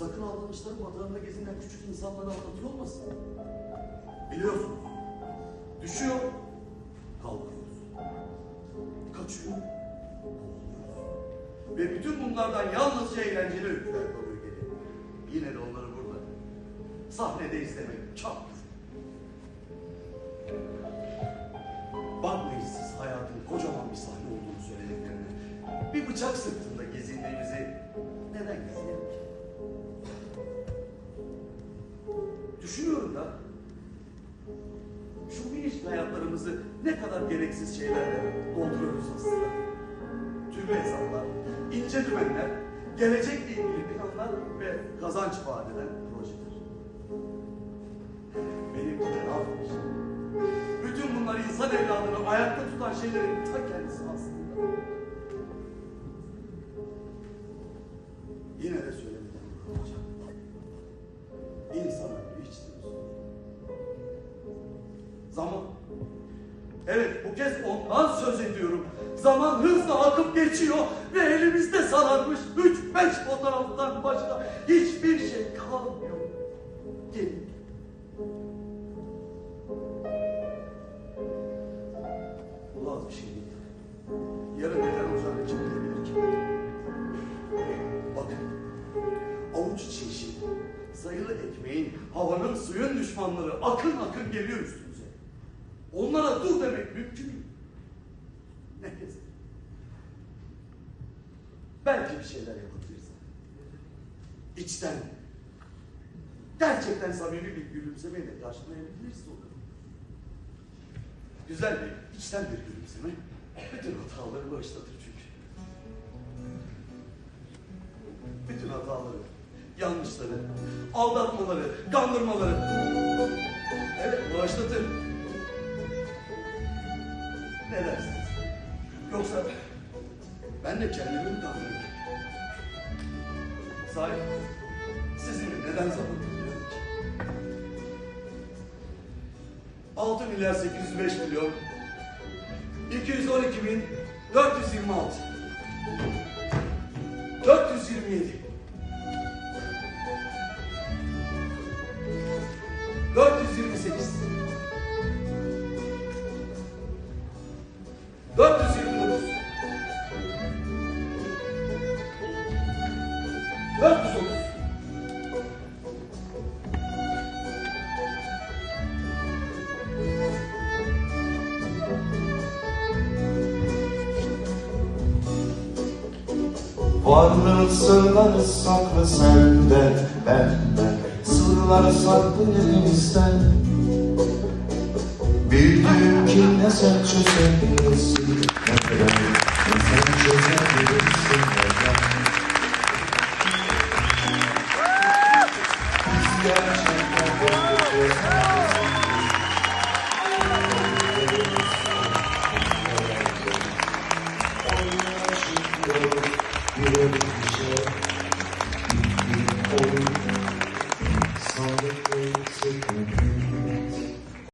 Sakın aldanışların batağında gezinen küçük insanları anlatıyor olmasın. Biliyorsunuz. Düşüyor, kalkıyoruz. Kaçıyor. Ve bütün bunlardan yalnızca eğlenceli öyküler kalıyor geriye. Yine de onları burada, sahnede izlemek çok güzel. Bakmayın siz hayatın kocaman bir sahne olduğunu söylediklerine. Bir bıçak sırtında gezindiğimizi neden gezinelim Düşünüyorum da şu minicik hayatlarımızı ne kadar gereksiz şeylerle dolduruyoruz aslında. Türlü hesaplar, ince dümenler, gelecekle ilgili planlar ve kazanç vaat eden projeler. Benim de ne? Bütün bunlar insan evladını ayakta tutan şeylerin ta kendisi aslında. Yine de söylemeden Evet bu kez ondan söz ediyorum. Zaman hızla akıp geçiyor ve elimizde sararmış üç beş fotoğraftan başka hiçbir şey kalmıyor. Gelin. Az bir şey değil. Yarın neler olacağını kim bilebilir ki? Bakın, avuç içi işi, sayılı ekmeğin, havanın, suyun düşmanları akın akın geliyor üstümüze. Onlara dur demek mümkün mü? Neyse. Belki bir şeyler yapabiliriz. İçten, gerçekten samimi bir gülümsemeyle karşılayabiliriz onu. Güzel bir, içten bir gülümseme bütün hataları bağışlatır çünkü. Bütün hataları, yanlışları, aldatmaları, kandırmaları. Evet bağışlatır. Ne dersiniz? Yoksa ben de kendimi mi kandırıyorum? Sahi sizinle neden ki? 6 milyar 805 milyon 212 bin 426 427 430 Varlığın sırları saklı senden, benden Sırlar saklı elimizden Bildiğim ki ne sen çözebilirsin Ne ben, ne sen çözebilirsin ne ben Amen.